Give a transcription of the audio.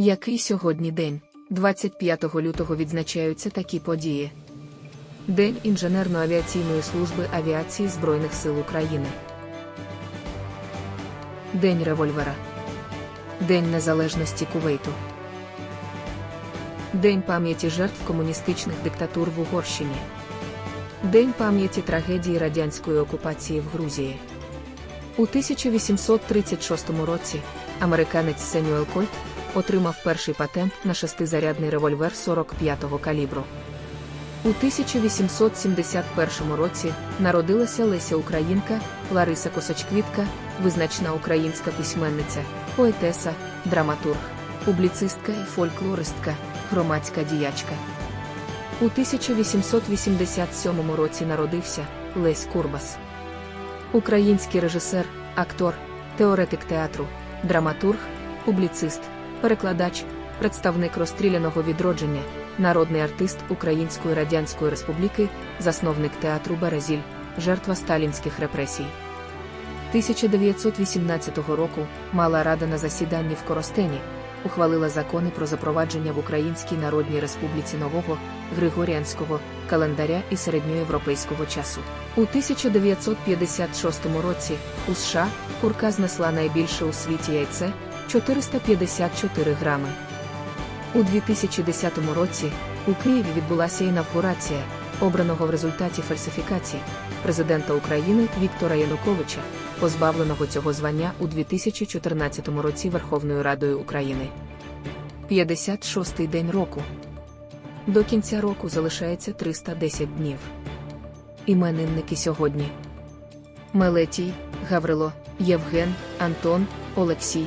Який сьогодні день? 25 лютого відзначаються такі події. День інженерно-авіаційної служби авіації Збройних сил України. День револьвера. День незалежності Кувейту. День пам'яті жертв комуністичних диктатур в Угорщині. День пам'яті трагедії радянської окупації в Грузії. У 1836 році американець Семюел Кольт отримав перший патент на шестизарядний револьвер 45-го калібру. У 1871 році народилася Леся Українка, Лариса Косачквітка, визначна українська письменниця, поетеса, драматург, публіцистка і фольклористка, громадська діячка. У 1887 році народився Лесь Курбас. Український режисер, актор, теоретик театру, драматург, публіцист, перекладач, представник розстріляного відродження, народний артист Української Радянської Республіки, засновник театру Березіль, жертва сталінських репресій. 1918 року Мала Рада на засіданні в Коростені ухвалила закони про запровадження в Українській Народній Республіці нового Григоріанського календаря і середньоєвропейського часу. У 1956 році у США курка знесла найбільше у світі яйце 454 грами. У 2010 році у Києві відбулася інавгурація, обраного в результаті фальсифікації, президента України Віктора Януковича, позбавленого цього звання у 2014 році Верховною Радою України. 56-й день року. До кінця року залишається 310 днів. Іменинники сьогодні. Мелетій, Гаврило, Євген, Антон, Олексій,